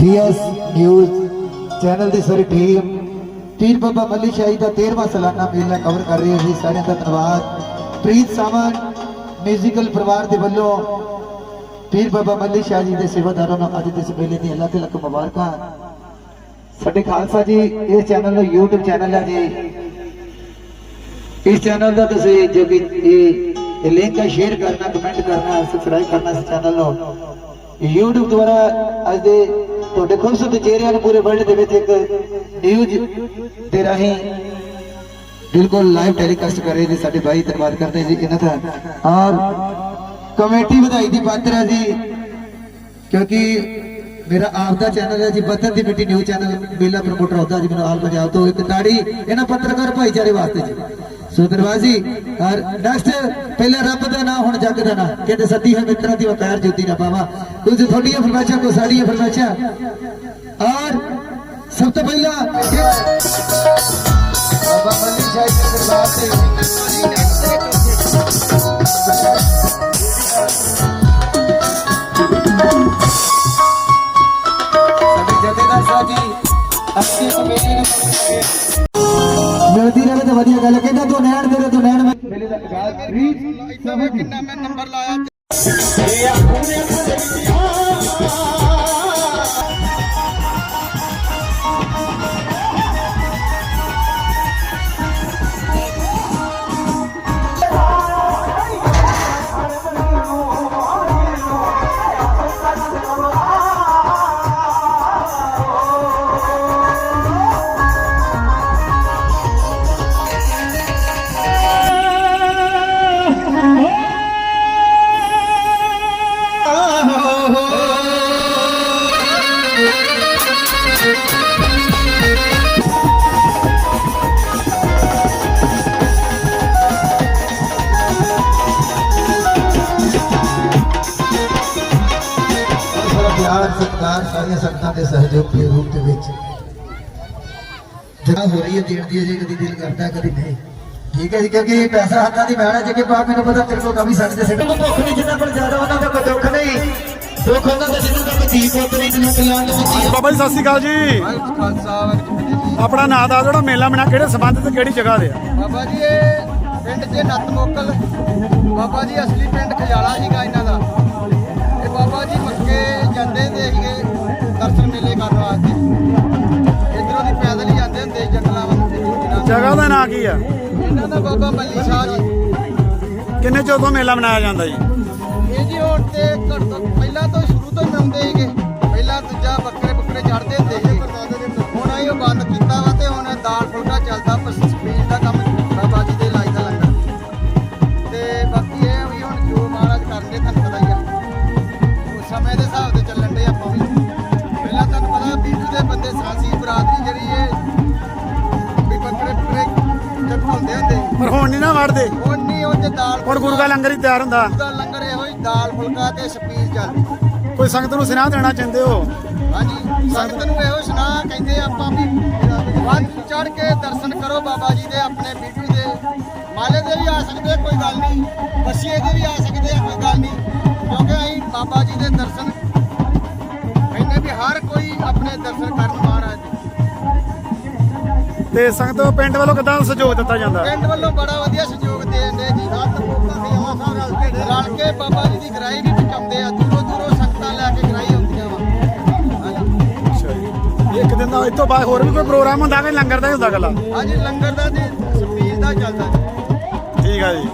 CS news channel ਦੀ ਸਾਰੀ team Pir Baba ਮੱਲੀ ਸ਼ਾਹੀ ਦਾ 13ਵਾਂ ਸਾਲਾਨਾ ਮੇਲਾ ਕਵਰ ਕਰ ਰਹੀ ਹੈ ਜੀ ਸਾਰਿਆਂ ਦਾ ਧੰਨਵਾਦ। ਪ੍ਰੀਤ ਸਾਵਨ ਮਿਊਜ਼ੀਕਲ ਪਰਿਵਾਰ ਦੇ ਵੱਲੋਂ ਪੀਰ ਬਾਬਾ ਮੱਲੀ ਸ਼ਾਹ ਜੀ ਦੇ ਸੇਵਾਦਾਰਾਂ ਨੂੰ ਅੱਜ ਦੇ ਇਸ ਮੇਲੇ ਦੀਆਂ ਲੱਖ ਲੱਖ ਮੁਬਾਰਕਾਂ। ਸਾਡੇ ਖਾਲਸਾ ਜੀ, ਇਸ ਚੈਨਲ ਨੂੰ YouTube ਚੈਨਲ ਹੈ ਜੀ। ਇਸ ਚੈਨਲ ਦਾ ਤੁਸੀਂ ਜੋ ਕਿ ਇਹ ਲਿੰਕ ਹੈ ਸ਼ੇਅਰ ਕਰਨਾ ਕਮੈਂਟ ਕਰਨਾ ਸਬਸਕ੍ਰਾਈਬ ਕਰਨਾ ਇਸ ਚੈਨਲ ਨੂੰ। YouTube ਦੁਆਰਾ ਅੱਜ ਦੇ ਤੁਹਾਡੇ ਖੂਬਸੂਰਤ ਚਿਹਰਿਆਂ ਨੂੰ ਪੂਰੇ ਵਰਲਡ ਦੇ ਵਿੱਚ ਇੱਕ ਨਿਊਜ਼ ਦੇ ਰਾਹੀਂ ਬਿਲਕੁਲ ਲਾਈਵ ਟੈਲੀਕਾਸਟ ਕਰ ਰਹੇ ਜੀ ਸਾਡੇ ਭਾਈ ਧੰਨਵਾਦ ਕਰਦੇ ਜੀ, ਇਹਨਾਂ ਦਾ। ਔਰ ਕਮੇਟੀ ਵਧਾਈ ਦੀ ਪਾਤਰ ਹੈ ਜੀ, ਕਿਉਂਕਿ ਮੇਰਾ ਆਪ ਦਾ ਚੈਨਲ ਹੈ ਜੀ ਬੱਤਨ ਦੀ ਮਿੱਟੀ ਨਿਊਜ਼ ਚੈਨਲ ਮੇਲਾ ਪ੍ਰਮੋਟਰ ਹੁੰਦਾ ਜੀ, ਮੈਨੂੰ ਆਲ ਪੰਜਾਬ ਤੋਂ ਇੱਕ ਤਾੜੀ ਇਹਨਾਂ ਪੱਤਰਕਾਰ ਭਾਈਚਾਰੇ ਵਾਸਤੇ ਜੀ। ਸੋ ਦਰਵਾਜ਼ੀ ਔਰ ਨੈਕਸਟ ਪਹਿਲਾਂ ਰੱਬ ਦਾ ਨਾਮ ਹੁਣ ਜੱਗ ਦਾ ਨਾਮ ਕਹਿੰਦੇ ਸੱਦੀ ਹੈ ਮਿੱਤਰਾਂ ਦੀ ਵਪਾਰ ਜੁੱਤੀ ਨਾ ਪਾਵਾ। ਕੁਝ ਤੁਹਾਡੀਆਂ ਫਰਮਾਇਸ਼ਾਂ ਕੋ ਸਾਡੀਆਂ ਫਰਮਾਇਸ਼ਾਂ। ਔਰ ਸਭ ਤੋਂ ਪਹਿਲਾਂ ਬਾਬਾ ਮੱਲੀ ਸ਼ਾਹੀ ਦੇ ਦਰਬਾਰ ਤੇ ਤਾਂ ਵਧੀਆ ਗੱਲ ਹੈ। ਕਹਿੰਦਾ ਤੂੰ ਨੈਣ ਦੇ ਤੂੰ ਨੈਣ ਮੇਲੇ ਦਾ ਰੀਤ ਸਭ ਕਿੰਨਾ? ਮੈਂ ਨੰਬਰ ਲਾਇਆ। ਸਾਰਾ ਪਿਆਰ ਸਤਿਕਾਰ ਸਾਰੀਆਂ ਸੰਗਤਾਂ ਦੇ ਸਹਿਯੋਗ ਦੇ ਰੂਪ ਦੇ ਵਿੱਚ। ਜਿਹੜਾ ਹੋ ਰਹੀ ਹੈ ਦੇਣ ਦੀ ਜੇ ਕਦੀ ਦਿਲ ਕਰਦਾ ਕਦੀ ਨਹੀਂ। ਠੀਕ ਹੈ ਜੀ ਕਿਉਂਕਿ ਪੈਸਾ ਹੱਥਾਂ ਦੀ ਮੈਣਾ ਜੇ ਕਿ ਪਾ ਮੈਨੂੰ ਪਤਾ ਤੇਰੇ ਕੋਲ ਕਾਫੀ ਸਾਡੇ ਸਿੱਟ ਭੁੱਖ ਨਹੀਂ ਜਿੰਨਾ ਕੋਲ ਜ਼ਿਆਦਾ ਉਹਨਾਂ ਦਾ ਕੋਈ ਦੁੱਖ ਨਹੀਂ। ਦੁੱਖ ਉਹਨਾਂ ਦਾ ਜਿੰਨਾ ਦਾ ਕੋਈ ਧੀ ਪੁੱਤ ਨਹੀਂ ਜਿੰਨਾ ਕਲਾਂ ਦੇ ਵਿੱਚ ਬਾਬਾ ਜੀ ਸਤਿ ਸ਼੍ਰੀ ਅਕਾਲ ਜੀ। ਆਪਣਾ ਨਾਂ ਦਾ ਜਿਹੜਾ ਮੇਲਾ ਮਨਾ ਕਿਹੜੇ ਸਬੰਧ ਤੇ ਕਿਹੜੀ ਜਗ੍ਹਾ ਦੇ ਆ? ਬਾਬਾ ਜੀ ਇਹ ਪਿੰਡ ਜੇ ਨੱਤ ਮੋਕਲ। ਬਾਬਾ ਜੀ ਅਸਲੀ ਪਿੰਡ ਖਜਾਲਾ ਸੀਗਾ ਇਹਨਾਂ ਦਾ। ਜਾਂਦੇ ਹੁੰਦੇ ਸੀਗੇ ਦਰਸ਼ਨ ਮੇਲੇ ਕਰਨ ਵਾਸਤੇ। ਇਧਰੋਂ ਦੀ ਪੈਦਲ ਹੀ ਜਾਂਦੇ ਹੁੰਦੇ ਜੰਗਲਾਂ ਵੱਲ। ਜਗ੍ਹਾ ਦਾ ਨਾਂ ਕੀ ਆ? ਇਹਨਾਂ ਦਾ ਬਾਬਾ ਮੱਲੀ ਸ਼ਾਹ ਜੀ। ਕਿੰਨੇ ਚਿਰ ਤੋਂ ਮੇਲਾ ਮਨਾਇਆ ਜਾਂਦਾ ਜੀ? ਇਹ ਜੀ ਹੁਣ ਤੇ ਘੱਟ ਤੋਂ ਪਹਿਲਾਂ ਤੋਂ ਸ਼ੁਰੂ ਤੋਂ ਹੀ ਆਉਂਦੇ ਸੀਗੇ। ਪਰ ਹੁਣ ਨਹੀਂ ਨਾ ਵੜਦੇ ਹੁਣ ਨਹੀਂ ਉਹ ਤੇ ਦਾਲ ਹੁਣ ਗੁਰੂ ਦਾ ਲੰਗਰ ਹੀ ਤਿਆਰ ਹੁੰਦਾ। ਦਾ ਲੰਗਰ ਇਹੋ ਹੀ ਦਾਲ ਫੁਲਕਾ ਤੇ ਸਪੀਲ ਚੱਲਦੀ ਕੋਈ ਸੰਗਤ ਨੂੰ ਸੁਨਾਹ ਦੇਣਾ ਚਾਹੁੰਦੇ ਹੋ? ਹਾਂਜੀ ਸੰਗਤ ਨੂੰ ਇਹੋ ਸੁਣਾ ਕਹਿੰਦੇ ਆਪਾਂ ਵੀ ਵੱਧ ਚੜ ਕੇ ਦਰਸ਼ਨ ਕਰੋ ਬਾਬਾ ਜੀ ਦੇ ਆਪਣੇ ਬੀਬੀ ਦੇ। ਮਾਲੇ ਦੇ ਵੀ ਆ ਸਕਦੇ ਕੋਈ ਗੱਲ ਨਹੀਂ। ਬੱਸੀਏ ਦੇ ਵੀ ਆ ਸਕਦੇ ਆ ਕੋਈ ਗੱਲ ਨਹੀਂ। ਕਿਉਂਕਿ ਅਸੀਂ ਬਾਬਾ ਜੀ ਦੇ ਦਰਸ਼ਨ ਕਹਿੰਦੇ ਵੀ ਹਰ ਕੋਈ ਆਪਣੇ ਦਰਸ਼ਨ ਕਰਨ ਤੇ ਸੰਗਤ ਪਿੰਡ ਵੱਲੋਂ ਕਿਦਾਂ ਸਹਿਯੋਗ ਦਿੱਤਾ ਜਾਂਦਾ। ਪਿੰਡ ਵੱਲੋਂ ਬੜਾ ਵਧੀਆ ਸਹਿਯੋਗ ਦੇਣ ਦੇ ਜੀ ਰਾਤ ਲੋਕਾਂ ਦੀ ਆਵਾਂ ਰਲ ਕੇ ਰਲ ਕੇ ਬਾਬਾ ਜੀ ਦੀ ਗਰਾਈ ਵੀ ਪਹੁੰਚਾਉਂਦੇ ਆ ਦੂਰੋਂ ਦੂਰੋਂ ਸੰਗਤਾਂ ਲੈ ਕੇ ਗਰਾਈ ਆਉਂਦੀਆਂ ਵਾ। ਅੱਛਾ ਜੀ। ਇੱਕ ਦਿਨ ਦਾ ਇਸ ਤੋਂ ਬਾਅਦ ਹੋਰ ਵੀ ਕੋਈ ਪ੍ਰੋਗਰਾਮ ਹੁੰਦਾ ਕਿ ਲੰਗਰ ਦਾ ਹੀ ਹੁੰਦਾ ਗੱਲਾਂ ਹਾਂਜੀ ਲੰਗਰ ਦਾ ਤੇ ਸਪੀਲ ਦਾ ਚੱਲਦਾ ਜੀ। ਠੀਕ ਆ ਜੀ।